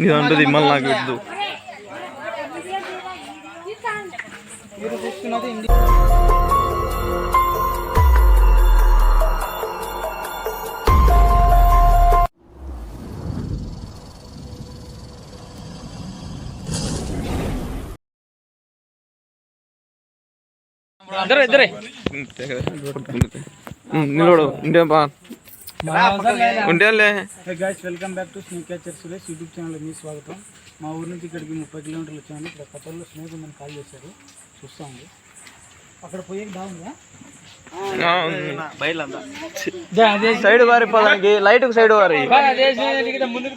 ఇది అంటుంది మళ్ళీ నాకు వద్దు మీరు చూస్తున్నది ఇండి ఇద్దరు. ఇద్దరే నిలబడు. ఉంటే బా. ఉంటేలే hey guys welcome back to snake catcher Suresh YouTube channel మీ స్వాగతం. మా ఊరి నుంచి ఇక్కడికి ముప్పై కిలోమీటర్లు వచ్చాను ఇక్కడ కొత్తలో స్నేక్ ఉందని కాల్ చేశారు. చూస్తా ఉంది? అక్కడ పోయే బాగుందా సైడ్ పారిపోదానికి లైట్కు సైడ్ వారి. ముందుకు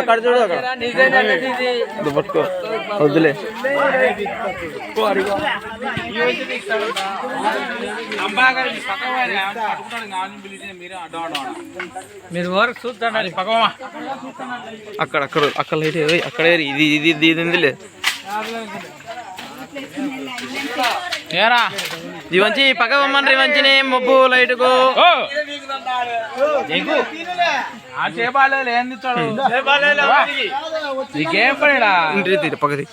అక్కడ చూడు అక్కడ పట్టుకో వద్దులే మీరు వరకు చూస్తాండి పక్కమా అక్కడ అక్కడ అక్కడ లైట్ అక్కడ. ఇది ఇది ఇది ఇది. ఏరా? ఇది. మంచి పక్క పొమ్మని మంచిని మబ్బు లైట్కు నీకేం పక్కది.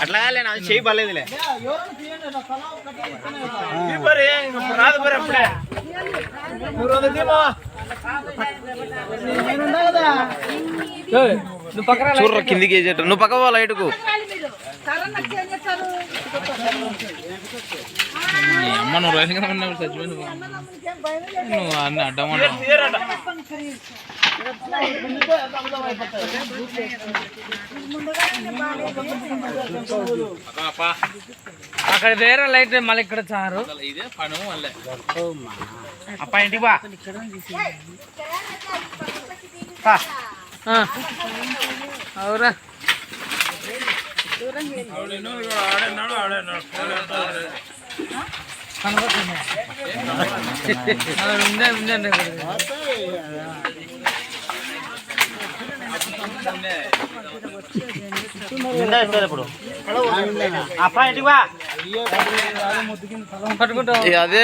అట్లా చేయి బాగాలేదులే నువ్వు పక్కన చూడరా కిందికి వేసేట నువ్వు పక్క పో లైట్కు నీ అమ్మ నువ్వు రైతుగా ఉన్నప్పుడు చచ్చిపోయి నువ్వు నువ్వు అన్ని అడ్డం అక్కడ వేరే లైట్ మళ్ళీ ఇక్కడ చారు ఇదే పను మళ్ళీ అప్ప ఇంటికి బా అవురా ఉందే ఉందండి నిండా ఇస్తారు ఇప్పుడు అప్ప ఇంటికి బా పట్టుకుంటావు ఏ, అదే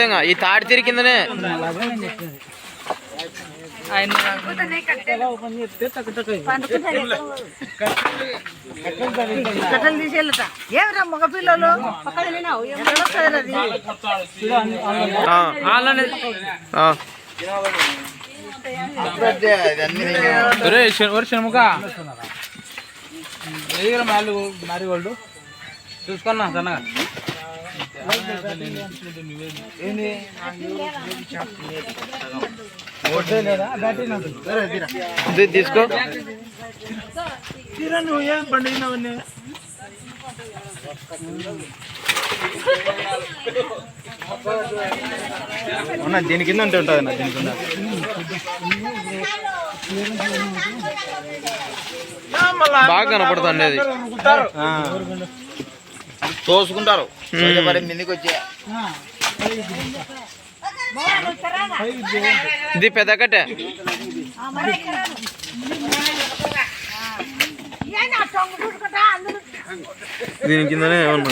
ఇంకా, ఈ తాడి తీరి కిందనే ఆయన కట్టలు తీసేళ్ళట ఏమిరా మగ పిల్లలు? ఎక్కడ వస్తుంది అది? ఆ, వాళ్ళని ఆ. ఒరే ఒరే షణ్ముఖ ఎదిగిన మ్యాలు మ్యారీగోల్డ్ చూసుకున్నా సన్నగా. ఇది తీసుకో. తీరా నువ్వు ఏం పండుగ ఉన్నా దీని కింద ఉంటే ఉంటుంది అన్న దీని కింద. బాగా కనపడుతుంది అది. తోసుకుంటారు. మరి మీదకి వచ్చే. ఇది పెద్ద కట్టే. దీని కిందనే ఉన్నా.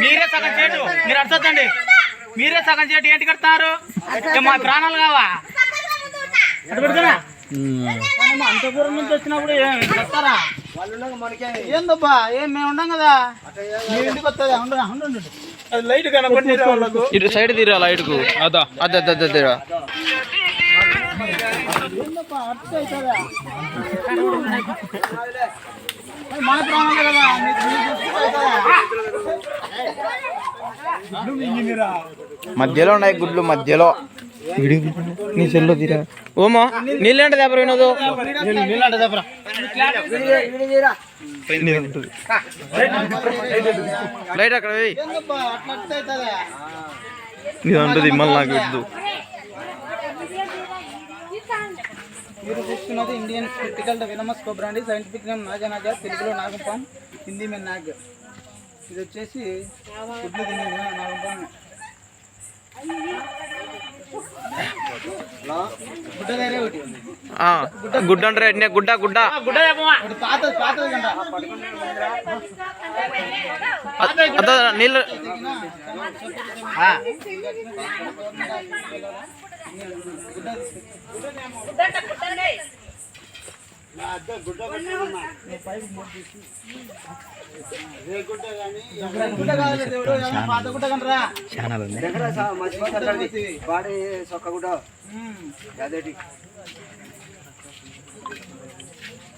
మీరే సగం చేటు. మీరు అర్థండి మీరే సగం చేటు ఏంటి కడతారు మా ప్రాణాలు కావా అటు పెడతారా మనం అంత దూరం నుంచి వచ్చినప్పుడు ఏందబ్బా ఏం మేము ఉండం కదా మీ ఇంటికి వస్తుందా ఉండదా ఉండండి అది లైట్ కనపడి వాళ్ళకు ఇటు సైడ్ తీరా లైట్కు అదా అదే అదే అదే తీరా మన ప్రాణాలు కదా మధ్యలో ఉన్నాయి గుడ్లు మధ్యలో. నీ సెల్లో తీరా. ఓమా నీళ్ళంటే దెబ్బ వినోదు. నీళ్ళంటే ఉంటుంది లైట్ అక్కడ? నీది ఉంటుంది మళ్ళీ నాకు వద్దు మీరు చూస్తున్నది ఇండియన్ క్రిటికల్ వినమస్ బ్రాండ్ సైంటిఫిక్ నేమ్ నాగనాగ తెలుగులో నాగంపాం హిందీ మీద నాగ్ ఇది వచ్చేసి గుడ్లు తినేది గుడ్డ గుడ్డ అంటారు ఎట్నే నీళ్ళు. గుడ్డ గుడ్డ కంటరా వాడి సొక్క ఉమ్. అదేటి.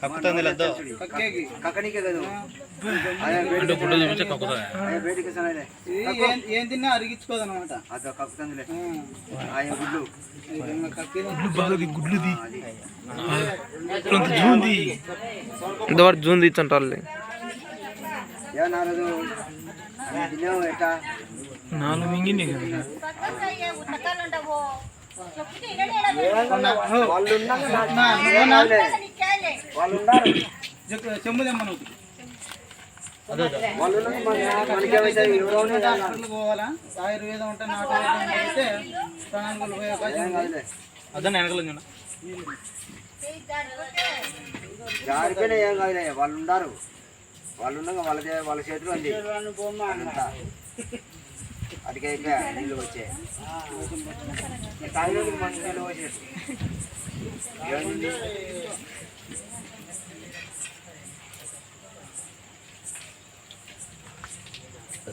కదా. కక్కుతుంది. ఇది ఏం- తిన్నా అరిగించుకోదు అనమాట అదో కక్కుతుందిలే. ఆయన గుడ్లు. ఇంతవరకు జూన్ తీర్చుంటారు ఏమన్నారు తిన్నావు ఎట్టా నాలుగు మింగింది వాళ్ళు చెంబు తెమ్మను పోవాలా ఆయుర్వేదం ఉంటే నాటు అయితే ప్రాణాలు పోయే అవకాశం అదే వెనకలు జారిపోయినా ఏం కాదులే వాళ్ళు ఉన్నారు వాళ్ళు ఉండగా వాళ్ళ వాళ్ళ చేతిలో ఉంది. అంతా. అటుకే అయిపోయా నీళ్ళు నీళ్ళు?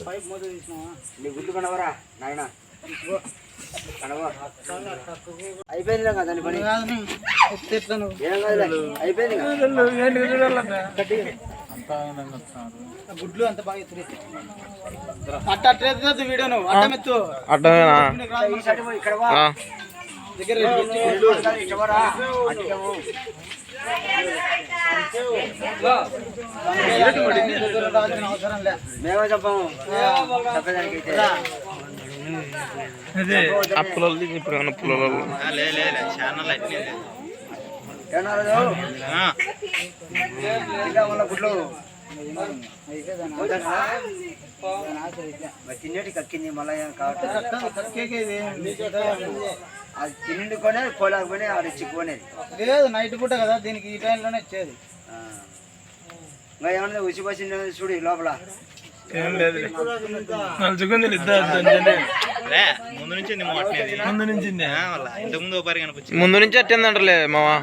పైప్ తీసినావా? నీ గుడ్లు కనవరా నాయన? అయిపోయింది కదా దాని పని? అయిపోయింది గుడ్లు అంత బాగా అట్ట అట్ట వీడియో నువ్వు అట్ట మెత్తు దగ్గర అవసరం లే మేమే చెప్పాము ఇప్పుడు ఛానల్ అట్నే ఏమన్నారు ఇంకా వాళ్ళ గుడ్లు తినేటి కక్కింది మళ్ళీ ఏం కావట్లేదు కక్కేకే ఇది అది తిండుకొనే పోలేకపోయినా ఆడ చిక్కుపోనేది లేదు నైట్ పూట కదా దీనికి ఈ టైంలోనే. ఇంకా ఏమన్నా ఉసిపోసింది చూడు లోపల ఏం లేదు నలుచుకుంది ముందు నుంచి ముందు నుంచి అట్టేందంటలే మావా.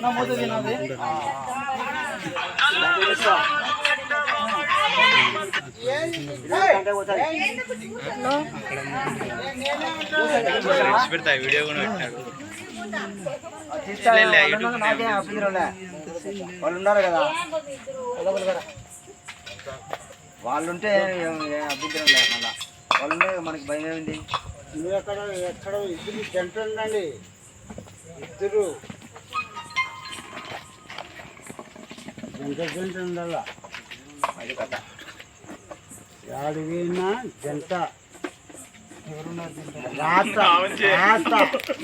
నవ్వు తినది పెడతా వీడియో కూడా పెట్టాడు వాళ్ళు ఉన్నారు కదా వాళ్ళుంటే అభ్యంతరం లేదు మళ్ళా. వాళ్ళు మనకి భయం ఏమిటి నువ్వు ఎక్కడ ఎక్కడ ఇద్దరు జంట ఉండండి ఇద్దరు జంట జంట ఉండాల అది కథ అడిగినా జంట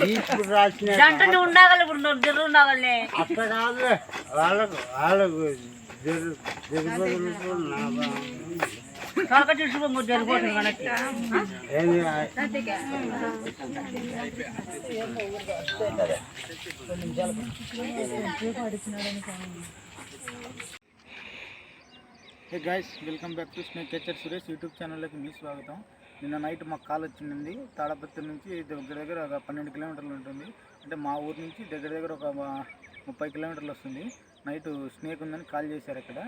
ఇప్పుడు రాసిన కాదు వాళ్ళకు వాళ్ళకు జరు కాకటి శుభం జరిపోతుంది మనకి hey guys welcome back to snake catcher Suresh YouTube ఛానల్లోకి మీ స్వాగతం. నిన్న నైట్ మాకు కాల్ వచ్చింది తాడపత్రి నుంచి దగ్గర దగ్గర ఒక పన్నెండు కిలోమీటర్లు ఉంటుంది. అంటే మా ఊరు నుంచి దగ్గర దగ్గర ఒక ముప్పై కిలోమీటర్లు వస్తుంది. నైట్ స్నేక్ ఉందని కాల్ చేశారు ఇక్కడ.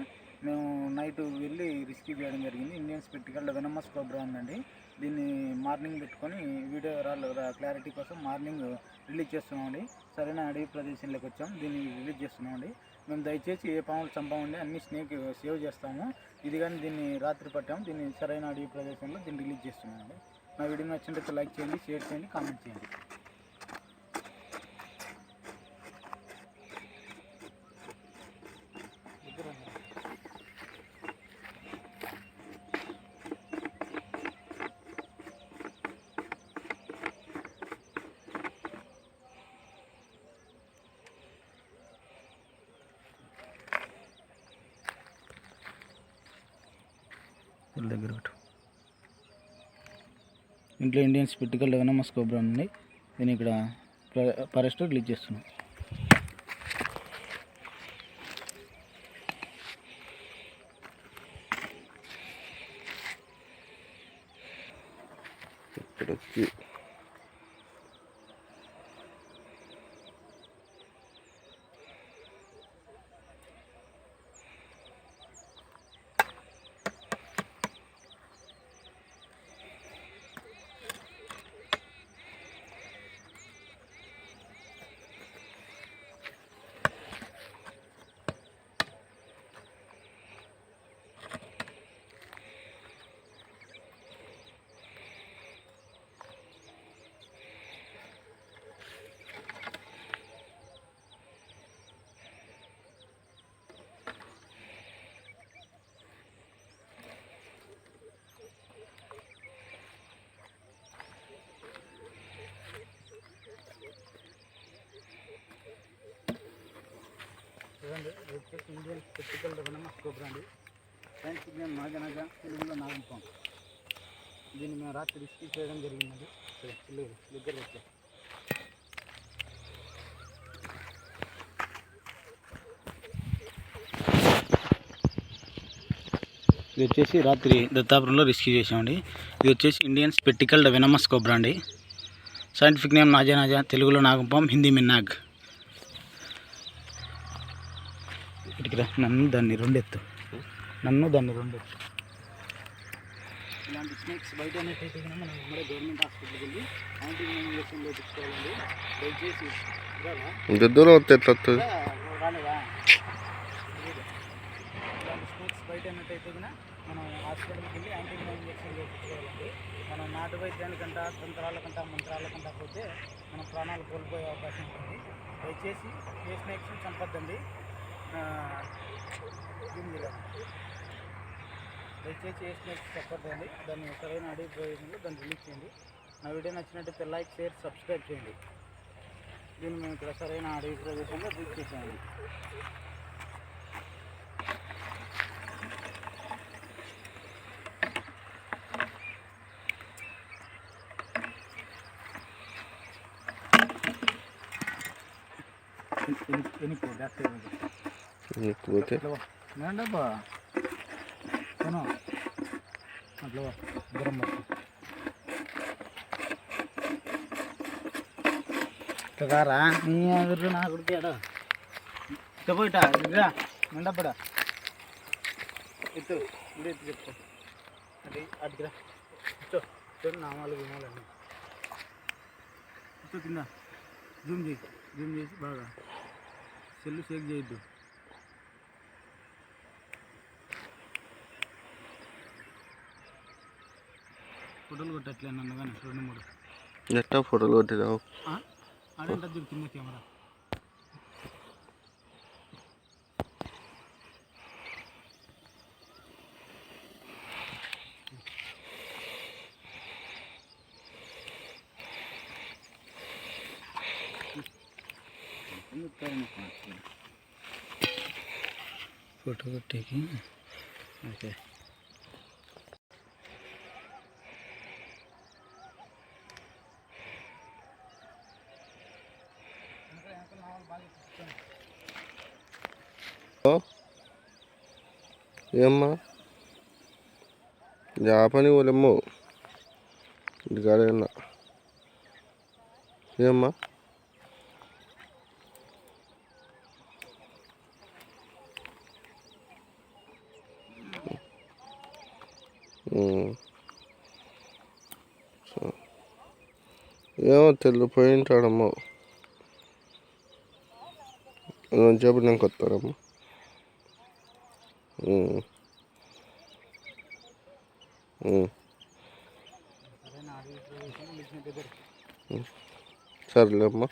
మేము నైట్ వెళ్ళి రిస్క్యూ చేయడం జరిగింది. ఇండియన్ స్పెక్టికల్ వెనమస్ కోబ్రా ఉందండి దీన్ని మార్నింగ్ పెట్టుకొని వీడియో రాళ్ళు క్లారిటీ కోసం మార్నింగ్ రిలీజ్ చేస్తున్నామండి. సరైన అడవి ప్రదేశంలోకి వచ్చాం. దీన్ని రిలీజ్ చేస్తున్నామండి. మేము దయచేసి ఏ పాములు చంపామండి అన్ని స్నేక్ సేవ్ చేస్తాము. ఇది కానీ దీన్ని రాత్రి పట్టాము. దీన్ని సరైన అడవి ప్రదేశంలో దీన్ని రిలీజ్ చేస్తున్నామండి. నా వీడియో నచ్చినట్లయితే లైక్ చేయండి షేర్ చేయండి కామెంట్ చేయండి. వీళ్ళ దగ్గర పెట్టు ఇంట్లో ఇండియన్ స్పెట్టికల్ వెనమస్ కోబ్రా ఉంది. నేను ఇక్కడ ఫారెస్ట్ రిలీజ్ చేస్తున్నాను. బ్రాండ్ ఇది Indian spectacled venomous cobra brand scientific name నాగనగ తెలుగులో నాగంపం. దీన్ని మేము రాత్రి రిస్క్యూ చేయడం జరిగిందండి. దగ్గర వచ్చారు ఇది వచ్చేసి రాత్రి దత్తాపురంలో రెస్క్యూ చేసామండి ఇది వచ్చేసి ఇండియన్ స్పెక్టికల్డ్ వెనమస్ కోబ్రా అండి. సైంటిఫిక్ నేమ్ నాజా నాజా తెలుగులో నాగంపం హిందీ మిన్నాగ్. రా నన్ను దాన్ని రెండెత్తు. నన్ను దాన్ని రెండెత్తు. ఇలాంటి స్నేక్స్ బయట ఉన్నట్టయితే కనుక మనం ఉమ్మడి గవర్నమెంట్ హాస్పిటల్కి వెళ్ళి దయచేసి దూరం వస్తే ఎట్లా వస్తుంది? రాలేదా? ఇలాంటి స్నేక్స్ బయట ఉన్నట్టయితే కనుక మనం హాస్పిటల్కి వెళ్ళి యాంటీ ఇంజక్షన్ చేయించుకోవాలండి మనం నాటు వైద్యానికంట తంత్రాలకంట మంత్రాలకంట పోతే మనం ప్రాణాలు కోల్పోయే అవకాశం ఉంటుంది. దయచేసి ఏ చంపొద్దండి. ఆ, దయచేసి ఏ చెప్పదండి దాన్ని సరైన అడిగి ప్రయోజనంలో దాన్ని రిలీజ్ చేయండి. నా వీడియో నచ్చినట్టయితే లైక్ షేర్ సబ్స్క్రైబ్ చేయండి. దీన్ని మేము ఇక్కడ సరైన అడిగి ప్రదేశంలో రిలీజ్ చేసామండి ఎనికి బ్యాక్ ఉంది పోతే ఏంటబ్బా కొను అట్లా దూరం పట్టు కారా నీ ఎదురు నా కొడుకాడా పోయిటా ఇదిరా ఉండబ్బడా ఎత్తు ఇడు ఎత్తు చెప్తా అది అటుకురా ఇచ్చో చూడు నామాలు వినాలన్నీ ఇచ్చో కింద జూమ్ చేయి జూమ్ చేసి బాగా సెల్లు షేక్ చేయొద్దు ఫోటోలు కొట్టట్లే నన్ను కానీ రెండు మూడు ఎట్టా ఫోటోలు కొట్టినావు ఆడంట చూడు కింద కెమెరా ఫోటో కొట్టేకి ఓకే ఏమ్మా? జాపని వాళ్ళేమ్మో ఇంటికాడేనా ఏమ్మా? ఏమో తెల్లిపోయింటాడమ్మో జాబ్ చెప్పు నేను సర్లే అమ్మా.